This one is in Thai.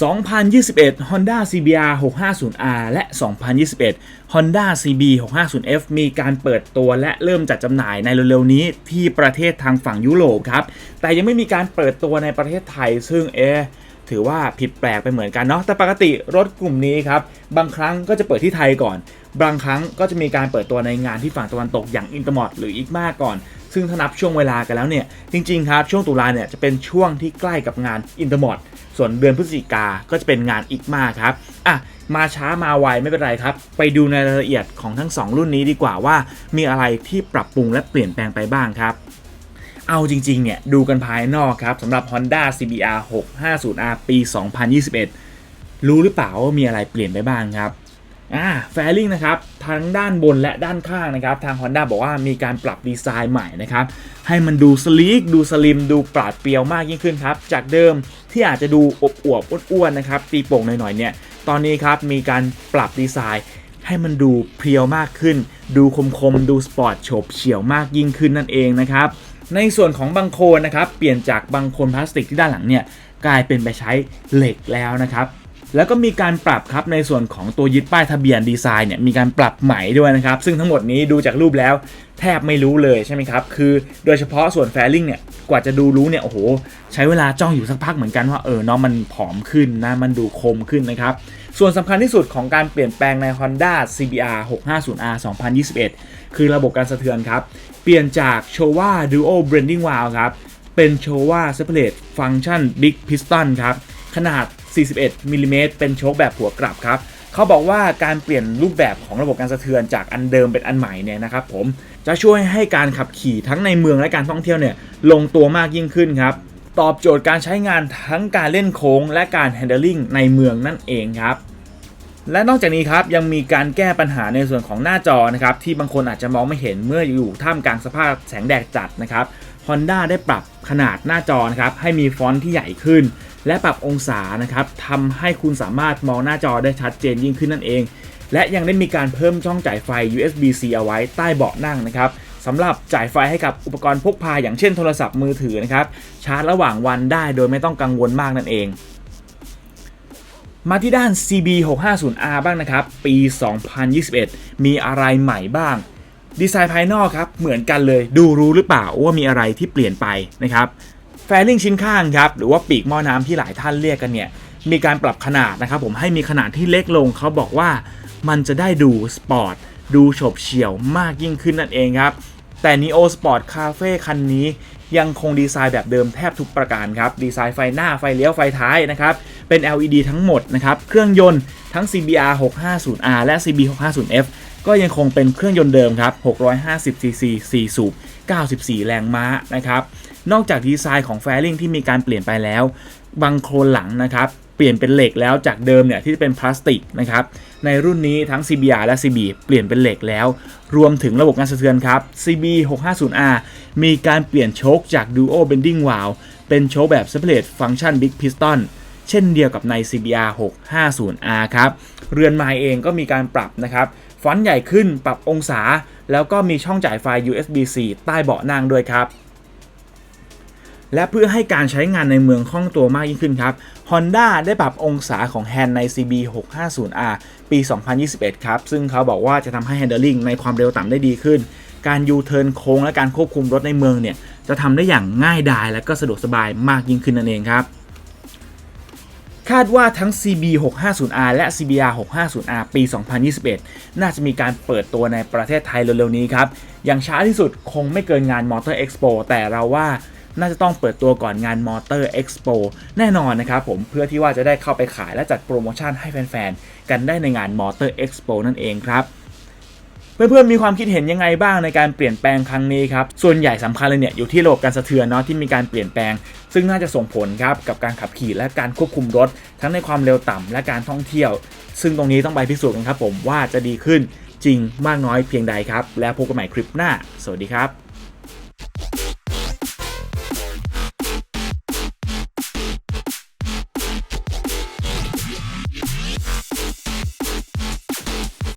2021 Honda CBR 650R และ 2021 Honda CB 650F มีการเปิดตัวและเริ่มจัดจำหน่ายในเร็วๆนี้ที่ประเทศทางฝั่งยุโรปครับ แต่ยังไม่มีการเปิดตัวในประเทศไทย ซึ่งเอถือว่าผิดแปลกไปเหมือนกันเนาะ แต่ปกติรถกลุ่มนี้ครับ บางครั้งก็จะเปิดที่ไทยก่อน บางครั้งก็จะมีการเปิดตัวในงานที่ฝั่งตะวันตกอย่างอินเตอร์มอดหรืออีกมากก่อน ซึ่งถ้านับช่วงเวลากันแล้วเนี่ย จริงๆครับ ช่วงตุลาเนี่ยจะเป็นช่วงที่ใกล้กับงานอินเตอร์มอดส่วนเดือนพฤศจิกาก็จะเป็นงานอีกมากครับอะมาช้ามาไวไม่เป็นไรครับ ไปดูในรายละเอียดของทั้ง 2 รุ่นนี้ดีกว่าว่า มีอะไรที่ปรับปรุงและเปลี่ยนแปลงไปบ้างครับเอาจริงๆ เนี่ย ดูกันภายนอกครับสำหรับ Honda CBR 650R ปี 2021 รู้หรือเปล่าว่ามีอะไรเปลี่ยนไปบ้างครับ อ่าแฟลิงนะครับทั้งด้านบนและด้านข้างนะครับ ทาง Honda บอกว่ามีการปรับดีไซน์ใหม่นะครับ ให้มันดูสลีกดูสลิม ดูปราดเปรียวมากยิ่งขึ้นครับ จากเดิมที่อาจจะดูอบอวบอ้วนๆนะครับ ตีโป่งหน่อยๆเนี่ย ตอนนี้ครับมีการปรับดีไซน์ ให้มันดูเพรียวมากขึ้น ดูคมๆ ดูสปอร์ตโฉบเฉี่ยวมากยิ่งขึ้นนั่นเองนะครับ ในส่วนของบังโคนนะครับ เปลี่ยนจากบังโคนพลาสติกที่ด้านหลังเนี่ยกลายเป็นไปใช้เหล็กแล้วนะครับ แล้วก็มีการปรับครับในส่วนของตัวยึดป้ายทะเบียนดีไซน์เนี่ยมีการปรับใหม่ด้วยนะครับ ซึ่งทั้งหมดนี้ดูจากรูปแล้วแทบไม่รู้เลยใช่ไหมครับ คือโดยเฉพาะส่วนแฟลิงเนี่ยกว่าจะดูรู้เนี่ยโอ้โห ใช้เวลาจ้องอยู่สักพักเหมือนกันว่าเออเนาะมันผอมขึ้นนะมันดูคมขึ้นนะครับ ส่วนสำคัญที่สุดของการเปลี่ยนแปลงใน Honda CBR 650R 2021 คือระบบการสะเทือนครับ เปลี่ยนจาก Showa Duo Blending Valve ครับเป็น Showa Separate Function Big Piston ครับขนาด 41มิลลิเมตรเป็นโชคแบบหัวกลับครับเขาบอกว่าการเปลี่ยนรูปแบบของระบบการสะเทือนจากอันเดิมเป็นอันใหม่เนี่ยนะครับผมจะช่วยให้การขับขี่ทั้งในเมืองและการท่องเที่ยวเนี่ยลงตัวมากยิ่งขึ้นครับตอบโจทย์การใช้งานทั้งการเล่นโค้งและการ handling ในเมืองนั่นเองครับและนอกจากนี้ครับยังมีการแก้ปัญหาในส่วนของหน้าจอนะครับที่บางคนอาจจะมองไม่เห็นเมื่ออยู่ท่ามกลางสภาพแสงแดดจัดนะครับ Honda ได้ปรับขนาดหน้าจอนะครับให้มีฟอนต์ที่ใหญ่ขึ้น และปรับองศานะครับทำให้คุณสามารถมองหน้าจอได้ชัดเจนยิ่งขึ้นนั่นเอง และยังได้มีการเพิ่มช่องจ่ายไฟ USB-C เอาไว้ใต้เบาะนั่งนะครับสำหรับจ่ายไฟให้กับอุปกรณ์พกพาอย่างเช่นโทรศัพท์มือถือนะครับชาร์จระหว่างวันได้โดยไม่ต้องกังวลมากนั่นเองมาที่ด้าน CB 650R บ้างนะครับ ปี 2021 มีอะไรใหม่บ้าง ดีไซน์ภายนอกครับ เหมือนกันเลยดูรู้หรือเปล่าว่ามีอะไรที่เปลี่ยนไปนะครับแฟลิงชิ้นข้างครับหรือว่าปีกหม้อน้ำที่หลายท่านเรียกกันเนี่ยมีการปรับขนาดนะครับผมให้มีขนาดที่เล็กลงเขาบอกว่ามันจะได้ดูสปอร์ตดูโฉบเฉี่ยวมากยิ่งขึ้นนั่นเองครับ แต่ Neo Sport Cafe คันนี้ยังคงดีไซน์แบบเดิมแทบทุกประการครับ ดีไซน์ไฟหน้าไฟเลี้ยวไฟท้ายนะครับ เป็น LED ทั้งหมดนะครับ เครื่องยนต์ทั้ง CBR 650R และ CB 650F ก็ยังคงเป็นเครื่องยนต์เดิมครับ 650cc 4 สูบ 94 แรงม้านะครับ นอกจากดีไซน์ของแฟลิงที่มีการเปลี่ยนไปแล้ว บังโครนหลังนะครับเปลี่ยนเป็นเหล็กแล้วจากเดิมเนี่ยที่เป็นพลาสติกนะครับ ในรุ่นนี้ทั้ง CBR และ CB เปลี่ยนเป็นเหล็กแล้ว รวมถึงระบบการสะเทือนครับ CB 650R มีการเปลี่ยนโชคจาก Duo Bending Valve เป็นโชคแบบ Separate Function Big Piston เช่นเดียวกับใน CBR 650R ครับ เรือนไม้เองก็มีการปรับนะครับ ฟอนต์ใหญ่ขึ้นปรับองศา แล้วก็มีช่องจ่ายไฟ USB-C ใต้เบาะนั่งด้วยครับ และเพื่อให้การใช้งานในเมืองคล่องตัวมากยิ่งขึ้นครับ Honda ได้ปรับองศาของแฮนด์ใน CB 650R ปี 2021 ครับ ซึ่งเขาบอกว่าจะทำให้ handling ในความเร็วต่ำได้ดีขึ้น การยูเทิร์นโค้งและการควบคุมรถในเมืองเนี่ยจะทำได้อย่างง่ายดายและก็สะดวกสบายมากยิ่งขึ้นนั่นเองครับ คาดว่าทั้ง CB 650R และ CBR 650R ปี 2021 น่าจะมีการเปิดตัวในประเทศไทยเร็วๆนี้ครับ อย่างช้าที่สุดคงไม่เกินงาน Motor Expo แต่เราว่าน่าจะต้องเปิดตัวก่อนงาน Motor Expo แน่นอนนะครับผมเพื่อที่ว่าจะได้เข้าไปขายและจัดโปรโมชั่นให้แฟนๆ กันได้ในงาน Motor Expo นั่นเองครับ เพื่อนๆมีความคิดเห็นยังไงบ้างในการเปลี่ยนแปลงครั้งนี้ครับ ส่วนใหญ่สำคัญเลยเนี่ยอยู่ที่ระบบการสะเทือนเนาะที่มีการเปลี่ยนแปลง ซึ่งน่าจะส่งผลครับกับการขับขี่และการควบคุมรถ ทั้งในความเร็วต่ำและการท่องเที่ยว ซึ่งตรงนี้ต้องไปพิสูจน์กันครับผมว่าจะดีขึ้นจริงมากน้อยเพียงใดครับ แล้วพบกันใหม่คลิปหน้า สวัสดีครับ